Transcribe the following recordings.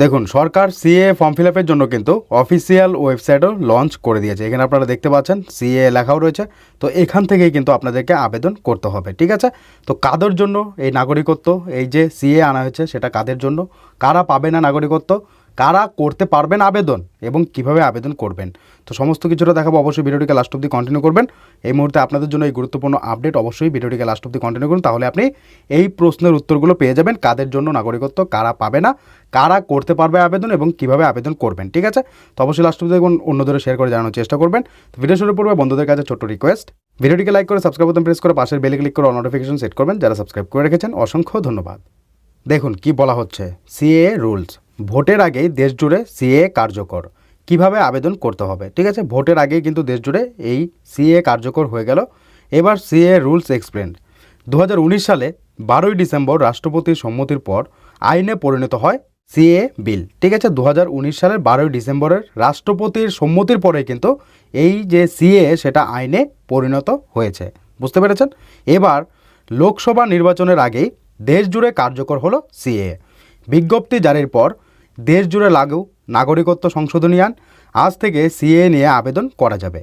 দেখুন, সরকার CA form feel আপের জন্য কিন্তু অফিসিয়াল ওয়েবসাইটও লঞ্চ করে দিয়েছে। এখানে আপনারা দেখতে পাচ্ছেন, সিএ লেখাও রয়েছে। তো এখান থেকেই কিন্তু আপনাদেরকে আবেদন করতে হবে, ঠিক আছে? তো কাদের জন্য এই নাগরিকত্ব? এই যে সিএ আনা হয়েছে, সেটা কাদের জন্য? কারা পাবে না নাগরিকত্ব? কারা করতে পারবেন আবেদন এবং কীভাবে আবেদন করবেন। তো সমস্ত কিছুটা দেখাবো। অবশ্যই ভিডিওটিকে লাস্ট অব্দি কন্টিনিউ করবেন। এই মুহূর্তে আপনাদের জন্য এই গুরুত্বপূর্ণ আপডেট অবশ্যই ভিডিওটিকে লাস্ট অব্দি কন্টিনিউ করুন। তাহলে আপনি এই প্রশ্নের উত্তরগুলো পেয়ে যাবেন কাদের জন্য নাগরিকত্ব, কারা পাবে না, কারা করতে পারবে আবেদন এবং কীভাবে আবেদন করবেন, ঠিক আছে? তো অবশ্যই লাস্ট অব্দি দেখুন অন্যদের শেয়ার করে জানানোর চেষ্টা করবেন। ভিডিও শুরু পূর্বে বন্ধুদের কাছে ছোট্ট রিকোয়েস্ট ভিডিওটিকে লাইক করে সাবস্ক্রাইব বাটন প্রেস করে পাশের বেলে ক্লিক করে নোটিফিকেশন সেট করবেন। যারা সাবস্ক্রাইব করে রেখেছেন, অসংখ্য ধন্যবাদ। দেখুন কি বলা হচ্ছে সিএ রুলস ভোটের আগেই দেশ জুড়ে সিএ কার্যকর। কীভাবে আবেদন করতে হবে? ঠিক আছে, ভোটের আগেই কিন্তু দেশ জুড়ে এই সিএ কার্যকর হয়ে গেল। এবার সিএ রুলস এক্সপ্লেন দু হাজার উনিশ সালে বারোই ডিসেম্বর রাষ্ট্রপতির সম্মতির পর আইনে পরিণত হয় সিএ বিল। ঠিক আছে দু হাজার উনিশ সালের বারোই ডিসেম্বরের রাষ্ট্রপতির সম্মতির পরে কিন্তু এই যে সিএ সেটা আইনে পরিণত হয়েছে। বুঝতে পেরেছেন? এবার লোকসভা নির্বাচনের আগেই দেশ জুড়ে কার্যকর হলো সিএ বিজ্ঞপ্তি জারির পর দেশ জুড়ে লাগু নাগরিকত্ব সংশোধনী আইন। আজ থেকে সিএ নিয়ে আবেদন করা যাবে।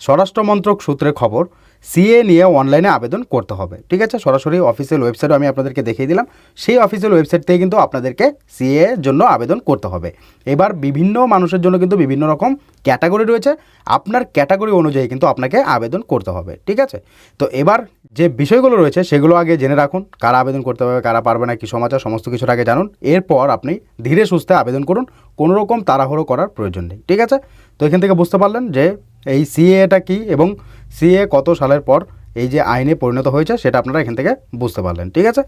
স্বরাষ্ট্র মন্ত্রক সূত্রে খবর সিএ নিয়ে অনলাইনে আবেদন করতে হবে। ঠিক আছে? সরাসরি অফিসিয়াল ওয়েবসাইটও আমি আপনাদেরকে দেখিয়ে দিলাম। সেই অফিসিয়াল ওয়েবসাইট থেকে কিন্তু আপনাদেরকে সিএ এর জন্য আবেদন করতে হবে। এবার বিভিন্ন মানুষের জন্য কিন্তু বিভিন্ন রকম ক্যাটাগরি রয়েছে। আপনার ক্যাটাগরি অনুযায়ী কিন্তু আপনাকে আবেদন করতে হবে। ঠিক আছে? তো এবার যে বিষয়গুলো রয়েছে, সেগুলো আগে জেনে রাখুন। কারা আবেদন করতে হবে কারা পারবে না, কি সমাচার, সমস্ত কিছুর আগে জানুন। এরপর আপনি ধীরে সুস্থে আবেদন করুন। কোনো রকম তাড়াহুড়ো করার প্রয়োজন নেই। ঠিক আছে? তো এখান থেকে বুঝতে পারলেন যে এই সিএটা কি এবং সিএ কত সালের পর এই যে আইনে পরিণত হয়েছে সেটা আপনারা এখান থেকে বুঝতে পারলেন, ঠিক আছে?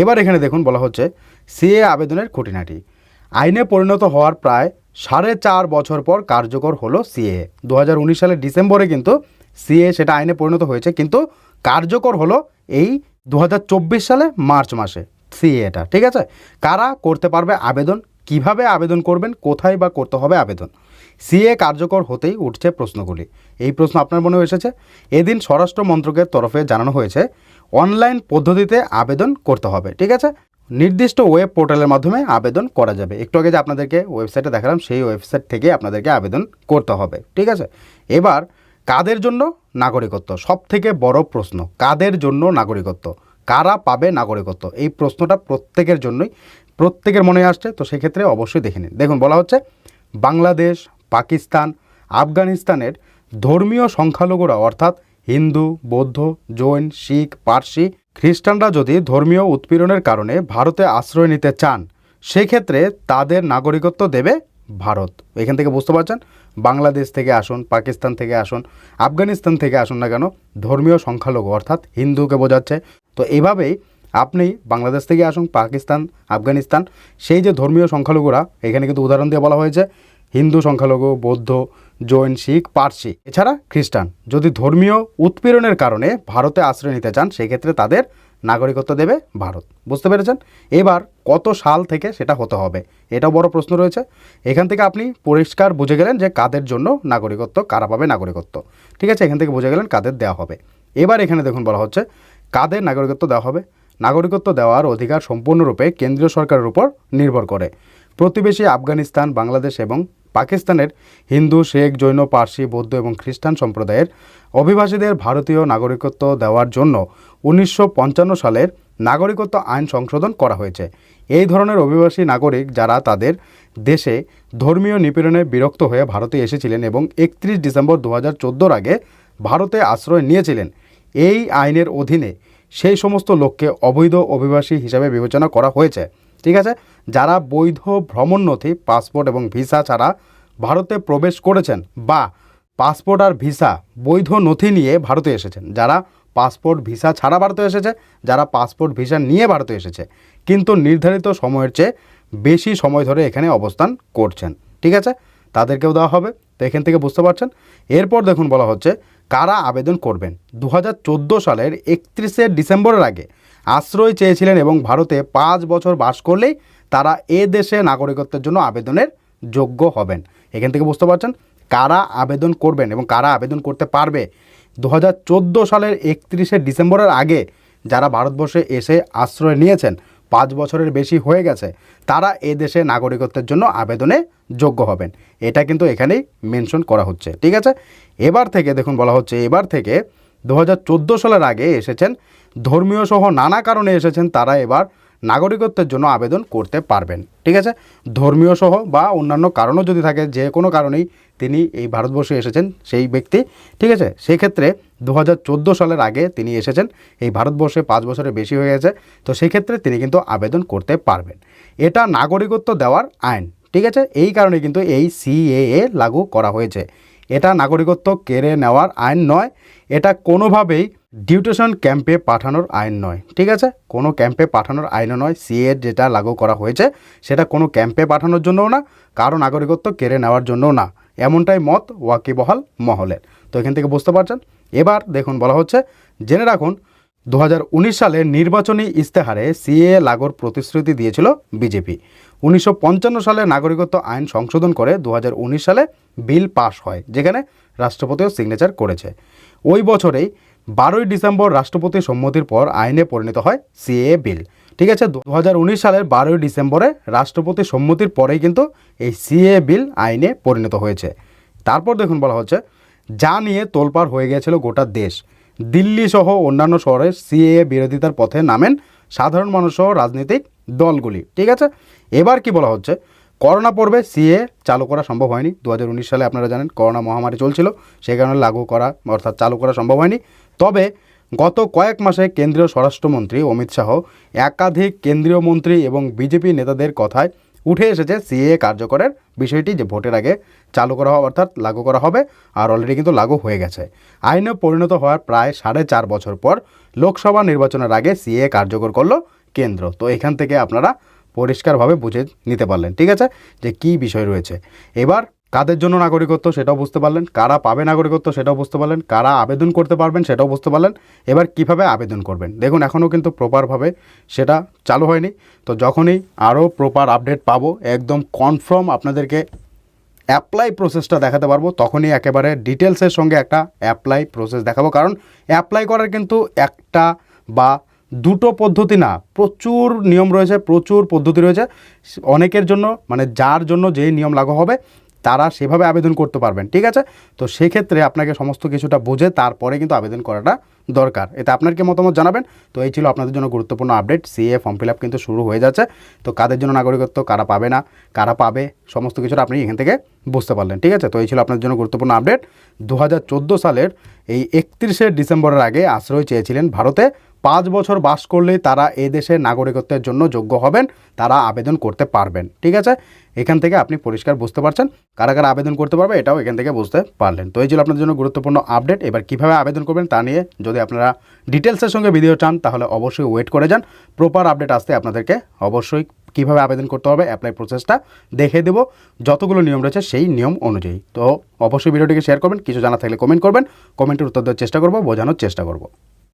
এবার এখানে দেখুন বলা হচ্ছে সিএ আবেদনের খুঁটিনাটি। আইনে পরিণত হওয়ার প্রায় সাড়ে চার বছর পর কার্যকর হলো সিএ দু হাজার উনিশ সালের ডিসেম্বরে কিন্তু সিএ সেটা আইনে পরিণত হয়েছে, কিন্তু কার্যকর হলো এই দু হাজার চব্বিশ সালে মার্চ মাসে সিএটা ঠিক আছে? কারা করতে পারবে আবেদন? কীভাবে আবেদন করবেন? কোথায় বা করতে হবে আবেদন? সিএ কার্যকর হতেই উঠছে প্রশ্নগুলি। এই প্রশ্ন আপনার মনে এসেছে? এদিন স্বরাষ্ট্র মন্ত্রকের তরফে জানানো হয়েছে, অনলাইন পদ্ধতিতে আবেদন করতে হবে, ঠিক আছে? নির্দিষ্ট ওয়েব পোর্টালের মাধ্যমে আবেদন করা যাবে। একটু আগে যে আপনাদেরকে ওয়েবসাইটে দেখালাম, সেই ওয়েবসাইট থেকে আপনাদেরকে আবেদন করতে হবে, ঠিক আছে? এবার, কাদের জন্য নাগরিকত্ব? সব থেকে বড় প্রশ্ন, কাদের জন্য নাগরিকত্ব? কারা পাবে নাগরিকত্ব? এই প্রশ্নটা প্রত্যেকের জন্যই, প্রত্যেকের মনে আসছে, তো সেক্ষেত্রে অবশ্যই দেখে নিন। দেখুন, বলা হচ্ছে, বাংলাদেশ পাকিস্তান, আফগানিস্তানের ধর্মীয় সংখ্যালঘুরা, অর্থাৎ হিন্দু, বৌদ্ধ, জৈন, শিখ, পার্সি, খ্রিস্টানরা যদি ধর্মীয় উৎপীড়নের কারণে ভারতে আশ্রয় নিতে চান, সেক্ষেত্রে তাদের নাগরিকত্ব দেবে ভারত। এখান থেকে বুঝতে পারছেন? বাংলাদেশ থেকে আসুন, পাকিস্তান থেকে আসুন, আফগানিস্তান থেকে আসুন না কেন, ধর্মীয় সংখ্যালঘু, অর্থাৎ হিন্দুকে বোঝাচ্ছে। তো এভাবেই আপনি বাংলাদেশ থেকে আসুন, পাকিস্তান, আফগানিস্তান, সেই যে ধর্মীয় সংখ্যালঘুরা, এখানে কিন্তু উদাহরণ দিয়ে বলা হয়েছে হিন্দু সংখ্যালঘু, বৌদ্ধ, জৈন, শিখ, পার্সি এছাড়া খ্রিস্টান। যদি ধর্মীয় উৎপীড়নের কারণে ভারতে আশ্রয় নিতে চান, সেক্ষেত্রে তাদের নাগরিকত্ব দেবে ভারত। বুঝতে পেরেছেন? এবার কত সাল থেকে সেটা হতে হবে? এটাও বড় প্রশ্ন রয়েছে। এখান থেকে আপনি পরিষ্কার বুঝে গেলেন যে কাদের জন্য নাগরিকত্ব, কারা পাবে নাগরিকত্ব। ঠিক আছে, এখান থেকে বুঝে গেলেন কাদের দেওয়া হবে। এবার এখানে দেখুন বলা হচ্ছে, কাদের নাগরিকত্ব দেওয়া হবে? নাগরিকত্ব দেওয়ার অধিকার সম্পূর্ণরূপে কেন্দ্রীয় সরকারের উপর নির্ভর করে। প্রতিবেশী আফগানিস্তান, বাংলাদেশ এবং পাকিস্তানের হিন্দু, শেখ, জৈন, পার্সি, বৌদ্ধ এবং খ্রিস্টান সম্প্রদায়ের অভিবাসীদের ভারতীয় নাগরিকত্ব দেওয়ার জন্য উনিশশো পঞ্চান্ন সালের নাগরিকত্ব আইন সংশোধন করা হয়েছে। এই ধরনের অভিবাসী নাগরিক যারা তাদের দেশে ধর্মীয় নিপীড়নে বিরক্ত হয়ে ভারতে এসেছিলেন এবং একত্রিশ ডিসেম্বর দু হাজার আগে ভারতে আশ্রয় নিয়েছিলেন, এই আইনের অধীনে সেই সমস্ত লোককে অবৈধ অভিবাসী হিসাবে বিবেচনা করা হয়েছে। ঠিক আছে? যারা বৈধ ভ্রমণ নথি, পাসপোর্ট এবং ভিসা ছাড়া ভারতে প্রবেশ করেছেন বা পাসপোর্ট আর ভিসা বৈধ নথি নিয়ে ভারতে এসেছেন, যারা পাসপোর্ট, ভিসা ছাড়া ভারতে এসেছে, যারা পাসপোর্ট, ভিসা নিয়ে ভারতে এসেছে, কিন্তু নির্ধারিত সময়ের চেয়ে বেশি সময় ধরে এখানে অবস্থান করছেন, ঠিক আছে? তাদেরকেও দেওয়া হবে, তো এখান থেকে বুঝতে পারছেন? এরপর দেখুন বলা হচ্ছে কারা আবেদন করবেন। দু হাজার চোদ্দ সালের একত্রিশে ডিসেম্বরের আগে আশ্রয় চেয়েছিলেন এবং ভারতে পাঁচ বছর বাস করলেই তারা এ দেশে নাগরিকত্বের জন্য আবেদনের যোগ্য হবেন। এখান থেকে বুঝতে পারছেন কারা আবেদন করবেন এবং কারা আবেদন করতে পারবে। দু হাজার চোদ্দ সালের একত্রিশে ডিসেম্বরের আগে যারা ভারতবর্ষে এসে আশ্রয় নিয়েছেন, পাঁচ বছরের বেশি হয়ে গেছে, তারা এ দেশে নাগরিকত্বের জন্য আবেদনে যোগ্য হবেন। এটা কিন্তু এখানেই মেনশন করা হচ্ছে। ঠিক আছে? এবার থেকে দেখুন বলা হচ্ছে, এবার থেকে দু হাজার চোদ্দ সালের আগে এসেছেন। ধর্মীয় সহ নানা কারণে এসেছেন তারা এবার নাগরিকত্বের জন্য আবেদন করতে পারবেন। ঠিক আছে? ধর্মীয় সহ বা অন্যান্য কারণও যদি থাকে, যে কোনো কারণেই তিনি এই ভারতবর্ষে এসেছেন সেই ব্যক্তি। ঠিক আছে? সেক্ষেত্রে দু হাজার চোদ্দ সালের আগে তিনি এসেছেন, এই ভারতবর্ষে পাঁচ বছরের বেশি হয়ে গেছে, তো সেক্ষেত্রে তিনি কিন্তু আবেদন করতে পারবেন। এটা নাগরিকত্ব দেওয়ার আইন। ঠিক আছে? এই কারণে কিন্তু এই সিএএ লাগু করা হয়েছে। এটা নাগরিকত্ব কেড়ে নেওয়ার আইন নয়, এটা কোনোভাবেই ডিউটেশন ক্যাম্পে পাঠানোর আইন নয়, ঠিক আছে? কোনো ক্যাম্পে পাঠানোর আইনও নয়, সিএ যেটা লাগু করা হয়েছে, সেটা কোনো ক্যাম্পে পাঠানোর জন্যও না, কারও নাগরিকত্ব কেড়ে নেওয়ার জন্যও না, এমনটাই মত ওয়াকিবহাল মহলের। তো এখান থেকে বুঝতে পারছেন? এবার দেখুন, বলা হচ্ছে, জেনে রাখুন, দু হাজার উনিশ সালে নির্বাচনী ইস্তেহারে সিএ লাগোর প্রতিশ্রুতি দিয়েছিল বিজেপি। উনিশশো পঞ্চান্ন সালে নাগরিকত্ব আইন সংশোধন করে দু হাজার উনিশ সালে বিল পাশ হয়, যেখানে রাষ্ট্রপতিও সিগনেচার করেছে। ওই বছরেই বারোই ডিসেম্বর রাষ্ট্রপতি সম্মতির পর আইনে পরিণত হয় সিএ বিল। ঠিক আছে, দু হাজার উনিশ সালের বারোই ডিসেম্বরে রাষ্ট্রপতি সম্মতির পরেই কিন্তু এই সিএ বিল আইনে পরিণত হয়েছে। তারপর দেখুন বলা হচ্ছে, যা নিয়ে তোলপাড় হয়ে গিয়েছিল গোটা দেশ। দিল্লি সহ অন্যান্য শহরে সিএ বিরোধিতার পথে নামেন সাধারণ মানুষ সহ রাজনৈতিক দলগুলি। ঠিক আছে এবার কি বলা হচ্ছে? করোনা পর্বে সিএ চালু করা সম্ভব হয়নি। দু হাজার উনিশ সালে আপনারা জানেন করোনা মহামারী চলছিল, সেই কারণে লাগু করা অর্থাৎ চালু করা সম্ভব হয়নি। তবে গত কয়েক মাসে কেন্দ্রীয় স্বরাষ্ট্রমন্ত্রী অমিত শাহ একাধিক কেন্দ্রীয় মন্ত্রী এবং বিজেপি নেতাদের কথায় উঠে এসেছে সিএ কার্যকরের বিষয়টি যে ভোটের আগে চালু করা হবে, অর্থাৎ লাগু করা হবে, আর অলরেডি কিন্তু লাগু হয়ে গেছে। আইনে পরিণত হওয়ার প্রায় সাড়ে চার বছর পর লোকসভা নির্বাচনের আগে সিএ কার্যকর করল কেন্দ্র। তো এখান থেকে আপনারা পরিষ্কারভাবে বুঝে নিতে পারলেন, ঠিক আছে? যে কী বিষয় রয়েছে। এবার কাদের জন্য নাগরিকত্ব সেটাও বুঝতে পারলেন, কারা পাবে নাগরিকত্ব সেটাও বুঝতে পারলেন, কারা আবেদন করতে পারবেন সেটাও বুঝতে পারলেন। এবার কীভাবে আবেদন করবেন? দেখুন, এখনও কিন্তু প্রপারভাবে সেটা চালু হয়নি। তো যখনই আরও প্রপার আপডেট পাবো, একদম কনফার্ম আপনাদেরকে অ্যাপ্লাই প্রসেসটা দেখাতে পারব, তখনই একেবারে ডিটেলসের সঙ্গে একটা অ্যাপ্লাই প্রসেস দেখাবো। কারণ অ্যাপ্লাই করার কিন্তু একটা বা দুটো পদ্ধতি না, প্রচুর নিয়ম রয়েছে, প্রচুর পদ্ধতি রয়েছে। অনেকের জন্য মানে যার জন্য যে নিয়ম লাগু হবে, তারা সেভাবে আবেদন করতে পারবেন, ঠিক আছে? তো সেক্ষেত্রে আপনাকে সমস্ত কিছুটা বুঝে তারপরে কিন্তু আবেদন করাটা দরকার। এতে আপনার কি মতামত জানাবেন? তো এই ছিল আপনাদের জন্য গুরুত্বপূর্ণ update CA form fill up কিন্তু শুরু হয়ে যাচ্ছে। তো কাদের জন্য নাগরিকত্ব, কারা পাবে না, কারা পাবে, সমস্ত কিছুটা আপনি এখান থেকে বুঝতে পারলেন, ঠিক আছে? তো এই ছিল আপনাদের জন্য গুরুত্বপূর্ণ আপডেট দু হাজার চোদ্দ সালের এই একত্রিশে ডিসেম্বরের আগে আশ্রয় চেয়েছিলেন ভারতে। পাঁচ বছর বাস করলেই তারা এ দেশের নাগরিকত্বের জন্য যোগ্য হবেন, তারা আবেদন করতে পারবেন, ঠিক আছে? এখান থেকে আপনি পরিষ্কার বুঝতে পারছেন। কারা কারা আবেদন করতে পারবে এটাও এখান থেকে বুঝতে পারলেন। তো এই ছিল আপনাদের জন্য গুরুত্বপূর্ণ আপডেট। এবার কীভাবে আবেদন করবেন তা নিয়ে যদি আপনারা ডিটেলসের সঙ্গে ভিডিও চান, তাহলে অবশ্যই ওয়েট করে যান। প্রপার আপডেট আসতে আপনাদেরকে অবশ্যই কীভাবে আবেদন করতে হবে অ্যাপ্লাই প্রসেসটা দেখে দেবো। যতগুলো নিয়ম রয়েছে সেই নিয়ম অনুযায়ী। তো অবশ্যই ভিডিওটিকে শেয়ার করবেন, কিছু জানা থাকলে কমেন্ট করবেন। কমেন্টের উত্তর দেওয়ার চেষ্টা করব, বোঝানোর চেষ্টা করব।